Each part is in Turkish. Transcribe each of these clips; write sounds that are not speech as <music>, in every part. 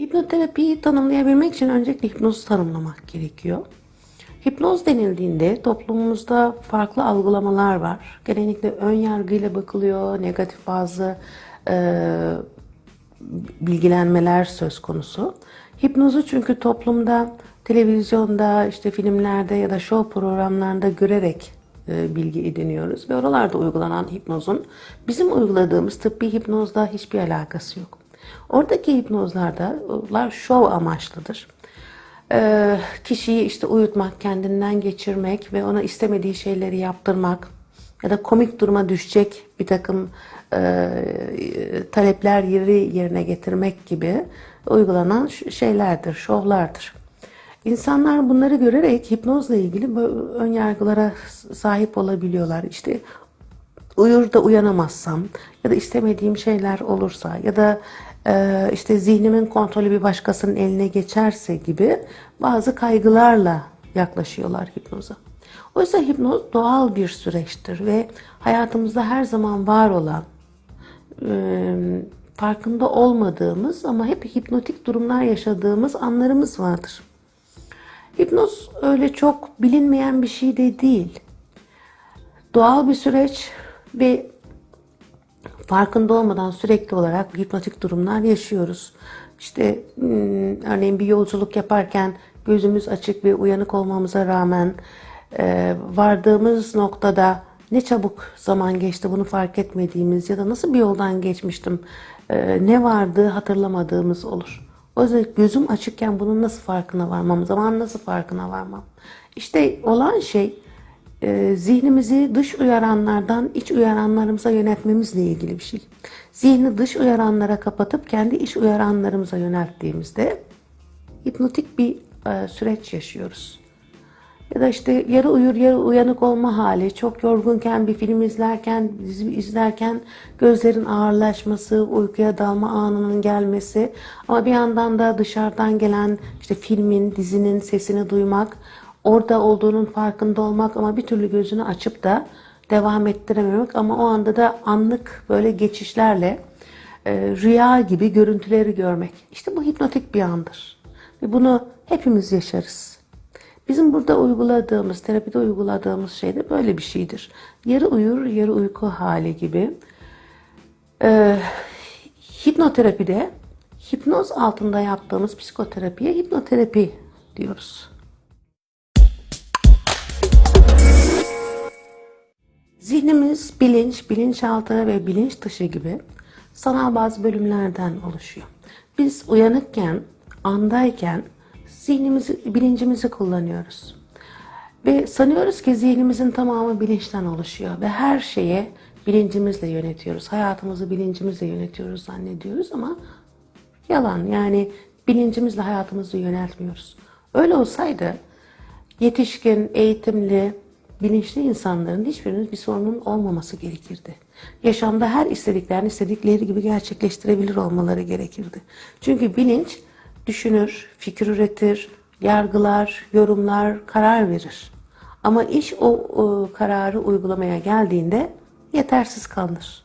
Hipnoterapiyi tanımlayabilmek için öncelikle hipnozu tanımlamak gerekiyor. Hipnoz denildiğinde toplumumuzda farklı algılamalar var. Genellikle ön yargıyla bakılıyor, negatif bazı e, bilgilenmeler söz konusu. Hipnozu çünkü toplumda, televizyonda, işte filmlerde ya da show programlarında görerek e, bilgi ediniyoruz. Ve oralarda uygulanan hipnozun bizim uyguladığımız tıbbi hipnozla hiçbir alakası yok. Oradaki hipnozlarda şov amaçlıdır. Ee, kişiyi işte uyutmak, kendinden geçirmek ve ona istemediği şeyleri yaptırmak ya da komik duruma düşecek bir takım e, talepler yeri yerine getirmek gibi uygulanan şeylerdir, şovlardır. İnsanlar bunları görerek hipnozla ilgili ön yargılara sahip olabiliyorlar. İşte uyur da uyanamazsam ya da istemediğim şeyler olursa ya da e, işte zihnimin kontrolü bir başkasının eline geçerse gibi bazı kaygılarla yaklaşıyorlar hipnoza. Oysa hipnoz doğal bir süreçtir ve hayatımızda her zaman var olan e, farkında olmadığımız ama hep hipnotik durumlar yaşadığımız anlarımız vardır. Hipnoz öyle çok bilinmeyen bir şey de değil doğal bir süreç ve farkında olmadan sürekli olarak hipnotik durumlar yaşıyoruz. İşte hmm, örneğin bir yolculuk yaparken gözümüz açık ve uyanık olmamıza rağmen e, vardığımız noktada ne çabuk zaman geçti bunu fark etmediğimiz ya da nasıl bir yoldan geçmiştim e, ne vardı hatırlamadığımız olur. O yüzden gözüm açıkken bunun nasıl farkına varmam, zaman nasıl farkına varmam. İşte olan şey e, zihnimizi dış uyaranlardan iç uyaranlarımıza yönetmemizle ilgili bir şey. Zihni dış uyaranlara kapatıp kendi iç uyaranlarımıza yönelttiğimizde hipnotik bir e, süreç yaşıyoruz. Ya da işte yarı uyur yarı uyanık olma hali, çok yorgunken bir film izlerken, dizi izlerken gözlerin ağırlaşması, uykuya dalma anının gelmesi ama bir yandan da dışarıdan gelen işte filmin, dizinin sesini duymak, orada olduğunun farkında olmak ama bir türlü gözünü açıp da devam ettirememek ama o anda da anlık böyle geçişlerle e, rüya gibi görüntüleri görmek. İşte bu hipnotik bir andır. Ve bunu hepimiz yaşarız. Bizim burada uyguladığımız, terapide uyguladığımız şey de böyle bir şeydir. Yarı uyur, yarı uyku hali gibi. Ee, hipnoterapide, hipnoz altında yaptığımız psikoterapiye hipnoterapi diyoruz. Zihnimiz bilinç, bilinçaltı ve bilinç dışı gibi sanal bazı bölümlerden oluşuyor. Biz uyanıkken, andayken zihnimizi, bilincimizi kullanıyoruz. Ve sanıyoruz ki zihnimizin tamamı bilinçten oluşuyor ve her şeye bilincimizle yönetiyoruz. Hayatımızı bilincimizle yönetiyoruz zannediyoruz ama yalan. Yani bilincimizle hayatımızı yöneltmiyoruz. Öyle olsaydı yetişkin, eğitimli, bilinçli insanların hiçbirinin bir sorunun olmaması gerekirdi. Yaşamda her istediklerini istedikleri gibi gerçekleştirebilir olmaları gerekirdi. Çünkü bilinç düşünür, fikir üretir, yargılar, yorumlar, karar verir. Ama iş o, o kararı uygulamaya geldiğinde yetersiz kalır.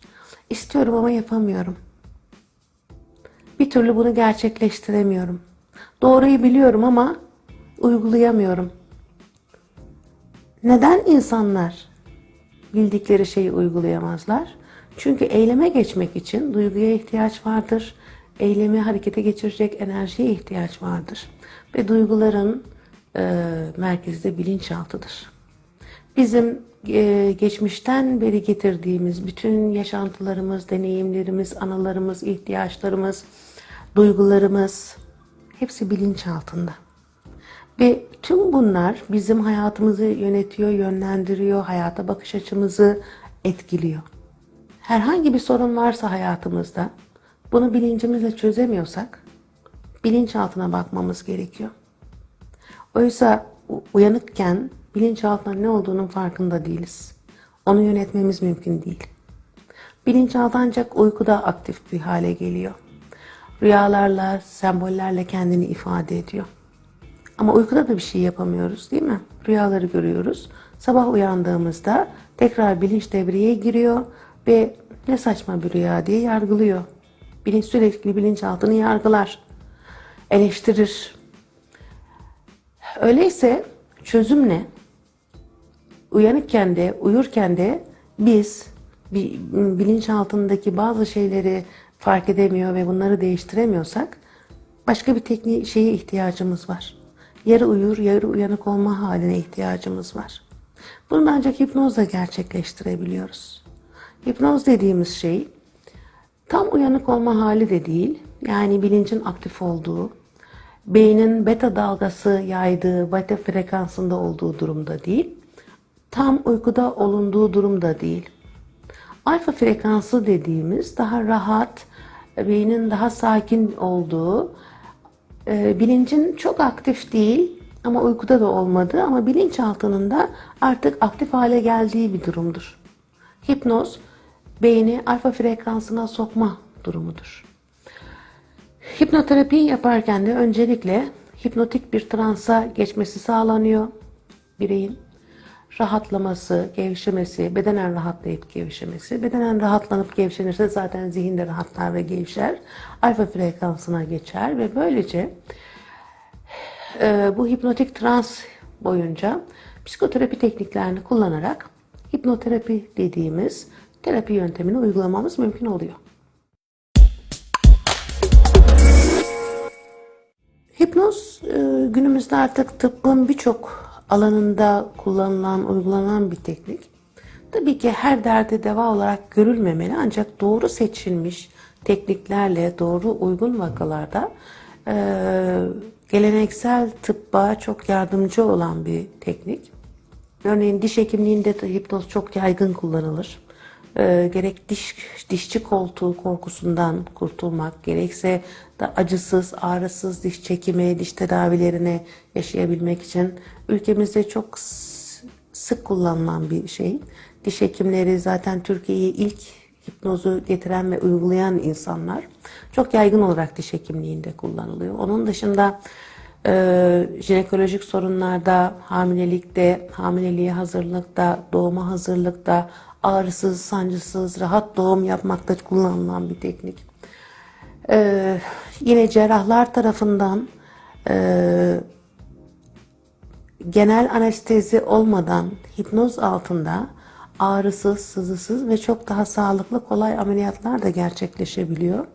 İstiyorum ama yapamıyorum. Bir türlü bunu gerçekleştiremiyorum. Doğruyu biliyorum ama uygulayamıyorum. Neden insanlar bildikleri şeyi uygulayamazlar? Çünkü eyleme geçmek için duyguya ihtiyaç vardır. Eylemi harekete geçirecek enerjiye ihtiyaç vardır. Ve duyguların e, merkezi de bilinçaltıdır. Bizim e, geçmişten beri getirdiğimiz bütün yaşantılarımız, deneyimlerimiz, anılarımız, ihtiyaçlarımız, duygularımız hepsi bilinç altında. Ve tüm bunlar bizim hayatımızı yönetiyor, yönlendiriyor, hayata bakış açımızı etkiliyor. Herhangi bir sorun varsa hayatımızda bunu bilincimizle çözemiyorsak bilinçaltına bakmamız gerekiyor. Oysa uyanıkken bilinçaltına ne olduğunun farkında değiliz. Onu yönetmemiz mümkün değil. Bilinçaltı ancak uykuda aktif bir hale geliyor. Rüyalarla, sembollerle kendini ifade ediyor. Ama uykuda da bir şey yapamıyoruz değil mi? Rüyaları görüyoruz. Sabah uyandığımızda tekrar bilinç devreye giriyor ve ne saçma bir rüya diye yargılıyor. Bilinç sürekli bilinçaltını yargılar. eleştirir. Öyleyse çözüm ne? Uyanıkken de, uyurken de biz bir bilinç altındaki bazı şeyleri fark edemiyor ve bunları değiştiremiyorsak başka bir tekniğe şeye ihtiyacımız var. Yarı uyur, yarı uyanık olma haline ihtiyacımız var. Bunu ancak hipnozla gerçekleştirebiliyoruz. Hipnoz dediğimiz şey tam uyanık olma hali de değil. Yani bilincin aktif olduğu, beynin beta dalgası yaydığı, beta frekansında olduğu durumda değil. Tam uykuda olunduğu durumda değil. Alfa frekansı dediğimiz daha rahat, beynin daha sakin olduğu, e, bilincin çok aktif değil ama uykuda da olmadığı ama bilinçaltının da artık aktif hale geldiği bir durumdur. Hipnoz beyni alfa frekansına sokma durumudur. Hipnoterapi yaparken de öncelikle hipnotik bir transa geçmesi sağlanıyor bireyin. Rahatlaması, gevşemesi, bedenen rahatlayıp gevşemesi. Bedenen rahatlanıp gevşenirse zaten zihinde rahatlar ve gevşer. Alfa frekansına geçer ve böylece e, bu hipnotik trans boyunca psikoterapi tekniklerini kullanarak hipnoterapi dediğimiz terapi yöntemini uygulamamız mümkün oluyor. Hipnoz e, günümüzde artık tıbbın birçok alanında kullanılan, uygulanan bir teknik. Tabii ki her derde deva olarak görülmemeli ancak doğru seçilmiş tekniklerle, doğru uygun vakalarda e, geleneksel tıbba çok yardımcı olan bir teknik. Örneğin diş hekimliğinde de hipnoz çok yaygın kullanılır. Ee, gerek diş dişçi koltuğu korkusundan kurtulmak, gerekse de acısız, ağrısız diş çekimi, diş tedavilerini yaşayabilmek için ülkemizde çok sık kullanılan bir şey. Diş hekimleri zaten Türkiye'ye ilk hipnozu getiren ve uygulayan insanlar. Çok yaygın olarak diş hekimliğinde kullanılıyor. Onun dışında e, jinekolojik sorunlarda, hamilelikte, hamileliğe hazırlıkta, doğuma hazırlıkta, ağrısız, sancısız, rahat doğum yapmakta kullanılan bir teknik. E, yine cerrahlar tarafından e, genel anestezi olmadan hipnoz altında ağrısız, sızısız ve çok daha sağlıklı kolay ameliyatlar da gerçekleşebiliyor.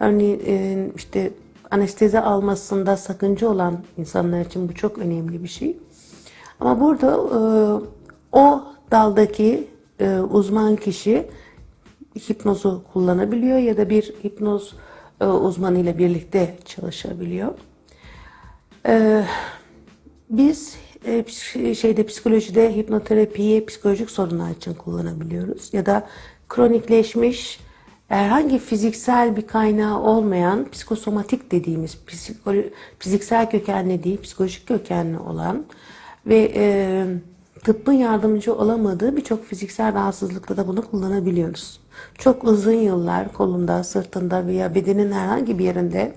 Örneğin e, işte anestezi almasında sakınca olan insanlar için bu çok önemli bir şey. Ama burada e, o daldaki e, uzman kişi hipnozu kullanabiliyor ya da bir hipnoz e, uzmanı ile birlikte çalışabiliyor. E, biz e, şeyde psikolojide hipnoterapiyi psikolojik sorunlar için kullanabiliyoruz ya da kronikleşmiş herhangi fiziksel bir kaynağı olmayan psikosomatik dediğimiz psikolo- fiziksel kökenli değil psikolojik kökenli olan ve e, tıbbın yardımcı olamadığı birçok fiziksel rahatsızlıkta da bunu kullanabiliyoruz. Çok uzun yıllar kolunda, sırtında veya bedenin herhangi bir yerinde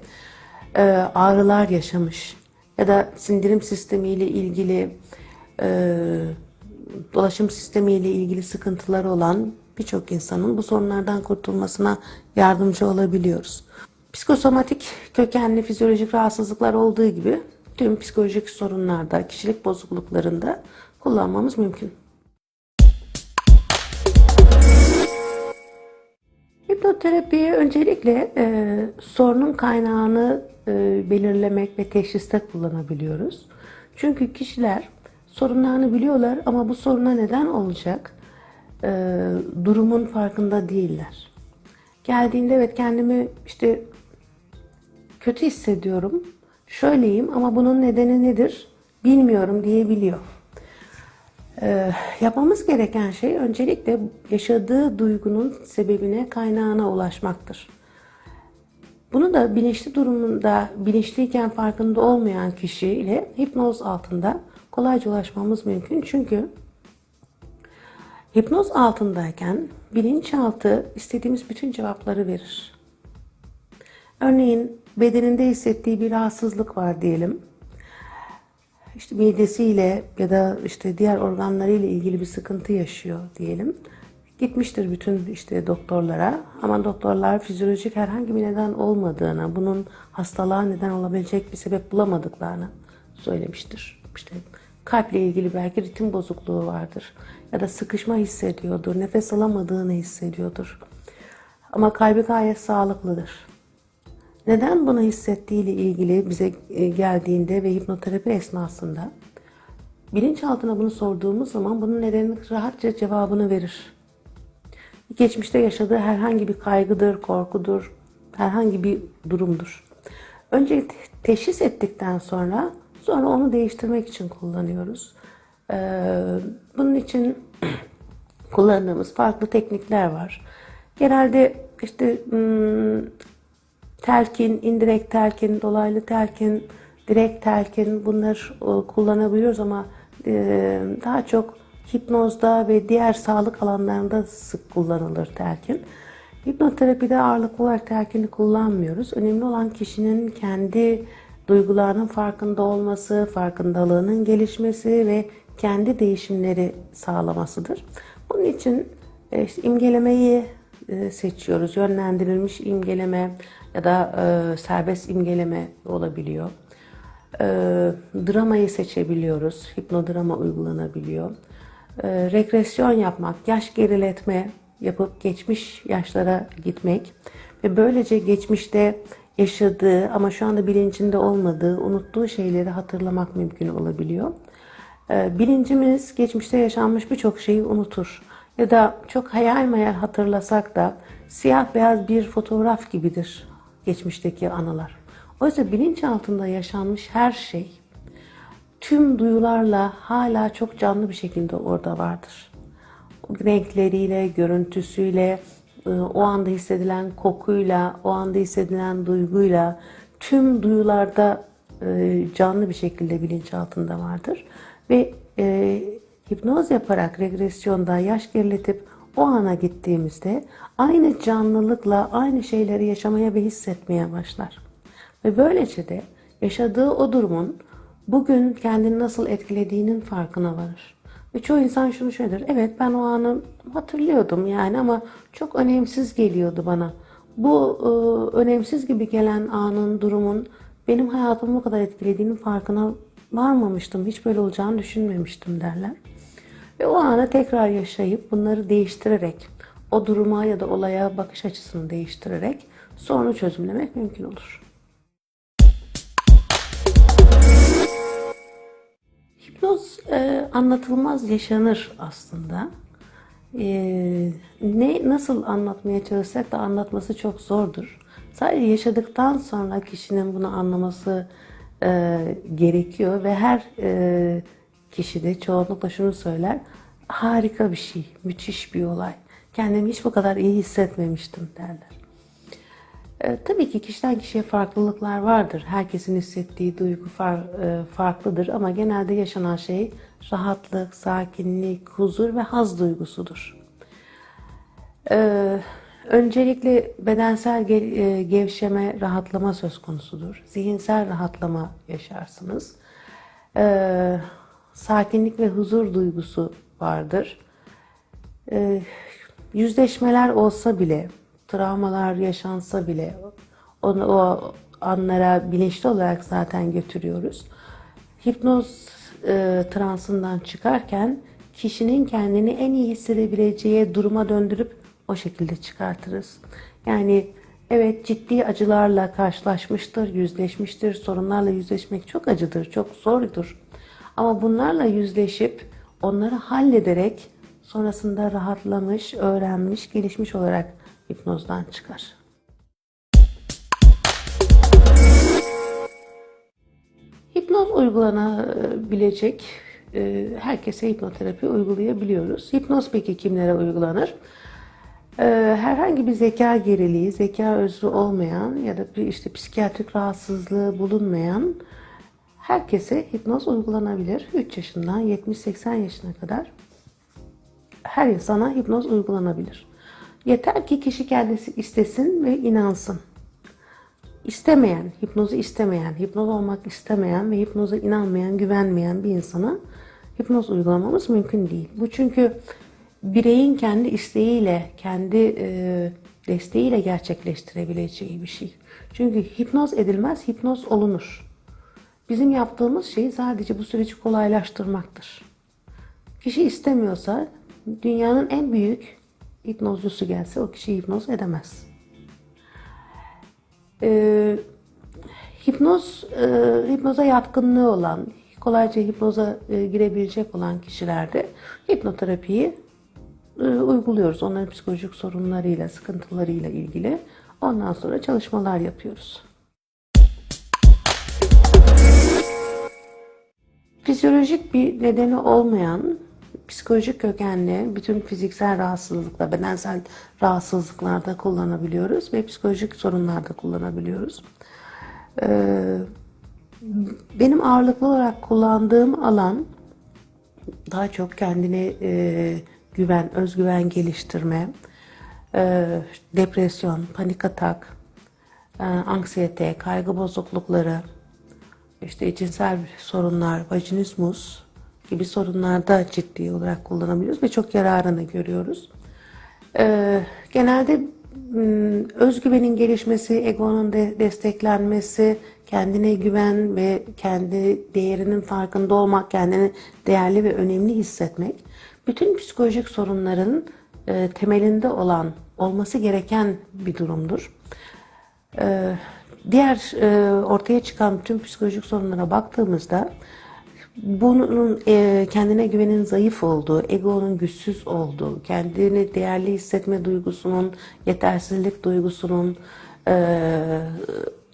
e, ağrılar yaşamış ya da sindirim sistemiyle ilgili e, dolaşım sistemiyle ilgili sıkıntıları olan birçok insanın bu sorunlardan kurtulmasına yardımcı olabiliyoruz. Psikosomatik kökenli fizyolojik rahatsızlıklar olduğu gibi tüm psikolojik sorunlarda, kişilik bozukluklarında kullanmamız mümkün. Hipnoterapiye öncelikle e, sorunun kaynağını e, belirlemek ve teşhiste kullanabiliyoruz. Çünkü kişiler sorunlarını biliyorlar ama bu soruna neden olacak e, durumun farkında değiller. Geldiğinde evet kendimi işte kötü hissediyorum, şöyleyim ama bunun nedeni nedir bilmiyorum diyebiliyor. Ee, yapmamız gereken şey öncelikle yaşadığı duygunun sebebine, kaynağına ulaşmaktır. Bunu da bilinçli durumunda, bilinçliyken farkında olmayan kişiyle hipnoz altında kolayca ulaşmamız mümkün. Çünkü hipnoz altındayken bilinçaltı istediğimiz bütün cevapları verir. Örneğin bedeninde hissettiği bir rahatsızlık var diyelim işte midesiyle ya da işte diğer organlarıyla ilgili bir sıkıntı yaşıyor diyelim. Gitmiştir bütün işte doktorlara ama doktorlar fizyolojik herhangi bir neden olmadığını, bunun hastalığa neden olabilecek bir sebep bulamadıklarını söylemiştir. İşte kalple ilgili belki ritim bozukluğu vardır ya da sıkışma hissediyordur, nefes alamadığını hissediyordur. Ama kalbi gayet sağlıklıdır. Neden bunu hissettiğiyle ilgili bize e, geldiğinde ve hipnoterapi esnasında bilinçaltına bunu sorduğumuz zaman bunun nedenini rahatça cevabını verir. Geçmişte yaşadığı herhangi bir kaygıdır, korkudur, herhangi bir durumdur. Önce te- teşhis ettikten sonra sonra onu değiştirmek için kullanıyoruz. Ee, bunun için <clears throat> kullandığımız farklı teknikler var. Genelde işte telkin, indirekt telkin, dolaylı telkin, direkt telkin bunları e, kullanabiliyoruz ama e, daha çok hipnozda ve diğer sağlık alanlarında sık kullanılır telkin. Hipnoterapide ağırlıklı olarak telkini kullanmıyoruz. Önemli olan kişinin kendi duygularının farkında olması, farkındalığının gelişmesi ve kendi değişimleri sağlamasıdır. Bunun için e, işte imgelemeyi seçiyoruz. Yönlendirilmiş imgeleme ya da e, serbest imgeleme olabiliyor. E, dramayı seçebiliyoruz. Hipnodrama uygulanabiliyor. E, regresyon yapmak, yaş geriletme yapıp geçmiş yaşlara gitmek ve böylece geçmişte yaşadığı ama şu anda bilincinde olmadığı, unuttuğu şeyleri hatırlamak mümkün olabiliyor. E, bilincimiz geçmişte yaşanmış birçok şeyi unutur ya da çok hayal meyal hatırlasak da siyah beyaz bir fotoğraf gibidir geçmişteki anılar. Oysa bilinç altında yaşanmış her şey tüm duyularla hala çok canlı bir şekilde orada vardır. Renkleriyle, görüntüsüyle, e, o anda hissedilen kokuyla, o anda hissedilen duyguyla tüm duyularda e, canlı bir şekilde bilinç altında vardır. Ve e, hipnoz yaparak regresyonda yaş geriletip o ana gittiğimizde aynı canlılıkla aynı şeyleri yaşamaya ve hissetmeye başlar. Ve böylece de yaşadığı o durumun bugün kendini nasıl etkilediğinin farkına varır. Ve çoğu insan şunu söyler. Evet ben o anı hatırlıyordum yani ama çok önemsiz geliyordu bana. Bu e, önemsiz gibi gelen anın, durumun benim hayatımı bu kadar etkilediğinin farkına varmamıştım. Hiç böyle olacağını düşünmemiştim derler. Ve o anı tekrar yaşayıp bunları değiştirerek, o duruma ya da olaya bakış açısını değiştirerek sorunu çözümlemek mümkün olur. Hipnoz e, anlatılmaz yaşanır aslında. E, ne nasıl anlatmaya çalışsak da anlatması çok zordur. Sadece yaşadıktan sonra kişinin bunu anlaması e, gerekiyor ve her e, kişi de çoğunlukla şunu söyler. Harika bir şey, müthiş bir olay. Kendimi hiç bu kadar iyi hissetmemiştim derler. E, tabii ki kişiden kişiye farklılıklar vardır. Herkesin hissettiği duygu far, e, farklıdır ama genelde yaşanan şey rahatlık, sakinlik, huzur ve haz duygusudur. E, öncelikle bedensel ge- e, gevşeme, rahatlama söz konusudur. Zihinsel rahatlama yaşarsınız. E, sakinlik ve huzur duygusu vardır. E, yüzleşmeler olsa bile, travmalar yaşansa bile onu o anlara bilinçli olarak zaten götürüyoruz. Hipnoz e, transından çıkarken kişinin kendini en iyi hissedebileceği duruma döndürüp o şekilde çıkartırız. Yani evet ciddi acılarla karşılaşmıştır, yüzleşmiştir. Sorunlarla yüzleşmek çok acıdır, çok zordur. Ama bunlarla yüzleşip onları hallederek sonrasında rahatlamış, öğrenmiş, gelişmiş olarak hipnozdan çıkar. Hipnoz uygulanabilecek e, herkese hipnoterapi uygulayabiliyoruz. Hipnoz peki kimlere uygulanır? E, Herhangi bir zeka geriliği, zeka özrü olmayan ya da bir işte psikiyatrik rahatsızlığı bulunmayan herkese hipnoz uygulanabilir. 3 yaşından 70-80 yaşına kadar her insana hipnoz uygulanabilir. Yeter ki kişi kendisi istesin ve inansın. İstemeyen, hipnozu istemeyen, hipnoz olmak istemeyen ve hipnoza inanmayan, güvenmeyen bir insana hipnoz uygulamamız mümkün değil. Bu çünkü bireyin kendi isteğiyle, kendi e, desteğiyle gerçekleştirebileceği bir şey. Çünkü hipnoz edilmez, hipnoz olunur. Bizim yaptığımız şey sadece bu süreci kolaylaştırmaktır. Kişi istemiyorsa dünyanın en büyük hipnozcusu gelse o kişi hipnoz edemez. Ee, hipnoz, e, hipnoza yatkınlığı olan, kolayca hipnoza e, girebilecek olan kişilerde hipnoterapiyi e, uyguluyoruz. Onların psikolojik sorunlarıyla, sıkıntılarıyla ilgili. Ondan sonra çalışmalar yapıyoruz. Fizyolojik bir nedeni olmayan psikolojik kökenli bütün fiziksel rahatsızlıklar, bedensel rahatsızlıklarda kullanabiliyoruz ve psikolojik sorunlarda kullanabiliyoruz. Ee, benim ağırlıklı olarak kullandığım alan daha çok kendine e, güven, özgüven geliştirme, e, depresyon, panik atak, e, anksiyete, kaygı bozuklukları, işte cinsel sorunlar, vajinismus gibi sorunlarda ciddi olarak kullanabiliyoruz ve çok yararını görüyoruz. Ee, genelde m, özgüvenin gelişmesi, egonun de desteklenmesi, kendine güven ve kendi değerinin farkında olmak, kendini değerli ve önemli hissetmek, bütün psikolojik sorunların e, temelinde olan, olması gereken bir durumdur. Ee, diğer e, ortaya çıkan bütün psikolojik sorunlara baktığımızda bunun e, kendine güvenin zayıf olduğu, egonun güçsüz olduğu, kendini değerli hissetme duygusunun, yetersizlik duygusunun e,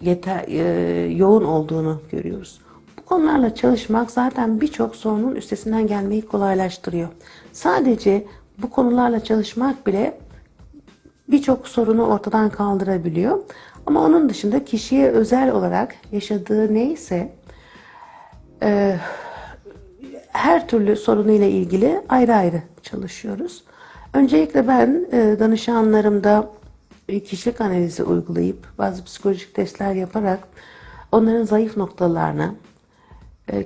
yeter, e, yoğun olduğunu görüyoruz. Bu konularla çalışmak zaten birçok sorunun üstesinden gelmeyi kolaylaştırıyor. Sadece bu konularla çalışmak bile birçok sorunu ortadan kaldırabiliyor. Ama onun dışında kişiye özel olarak yaşadığı neyse e, her türlü sorunuyla ilgili ayrı ayrı çalışıyoruz. Öncelikle ben e, danışanlarımda kişilik analizi uygulayıp bazı psikolojik testler yaparak onların zayıf noktalarını,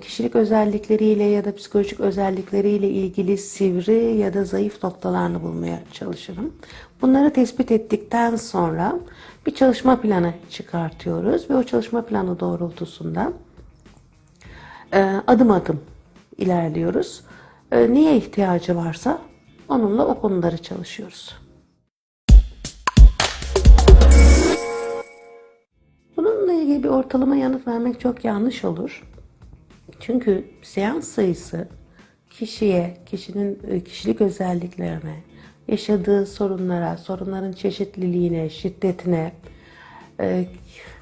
kişilik özellikleriyle ya da psikolojik özellikleriyle ilgili sivri ya da zayıf noktalarını bulmaya çalışırım. Bunları tespit ettikten sonra bir çalışma planı çıkartıyoruz ve o çalışma planı doğrultusunda e, adım adım ilerliyoruz. E, Neye ihtiyacı varsa onunla o konuları çalışıyoruz. Bununla ilgili bir ortalama yanıt vermek çok yanlış olur. Çünkü seans sayısı kişiye, kişinin e, kişilik özelliklerine, yaşadığı sorunlara, sorunların çeşitliliğine, şiddetine, e,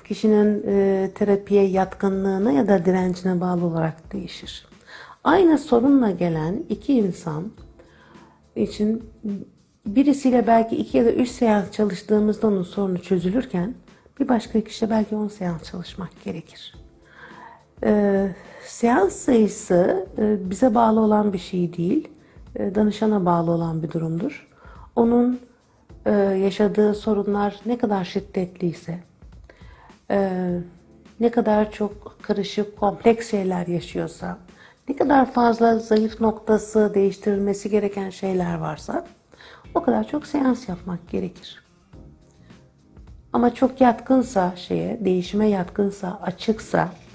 kişinin e, terapiye yatkınlığına ya da direncine bağlı olarak değişir. Aynı sorunla gelen iki insan için birisiyle belki iki ya da üç seans çalıştığımızda onun sorunu çözülürken bir başka kişiyle belki on seans çalışmak gerekir. Ee, seans sayısı e, bize bağlı olan bir şey değil, e, danışana bağlı olan bir durumdur. Onun e, yaşadığı sorunlar ne kadar şiddetliyse, e, ne kadar çok karışık, kompleks şeyler yaşıyorsa, ne kadar fazla zayıf noktası, değiştirilmesi gereken şeyler varsa o kadar çok seans yapmak gerekir. Ama çok yatkınsa şeye, değişime yatkınsa, açıksa, e,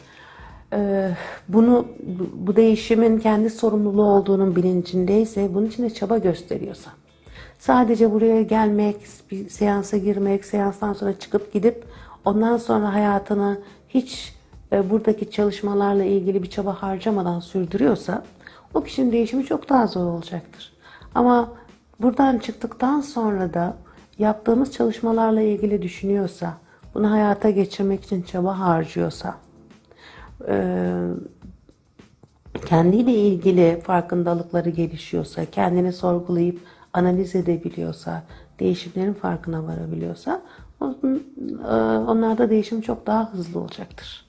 bunu bu değişimin kendi sorumluluğu olduğunun bilincindeyse, bunun için de çaba gösteriyorsa, sadece buraya gelmek, bir seansa girmek, seanstan sonra çıkıp gidip ondan sonra hayatını hiç e, buradaki çalışmalarla ilgili bir çaba harcamadan sürdürüyorsa, o kişinin değişimi çok daha zor olacaktır. Ama buradan çıktıktan sonra da yaptığımız çalışmalarla ilgili düşünüyorsa, bunu hayata geçirmek için çaba harcıyorsa, e, kendiyle ilgili farkındalıkları gelişiyorsa, kendini sorgulayıp analiz edebiliyorsa, değişimlerin farkına varabiliyorsa, e, onlarda değişim çok daha hızlı olacaktır.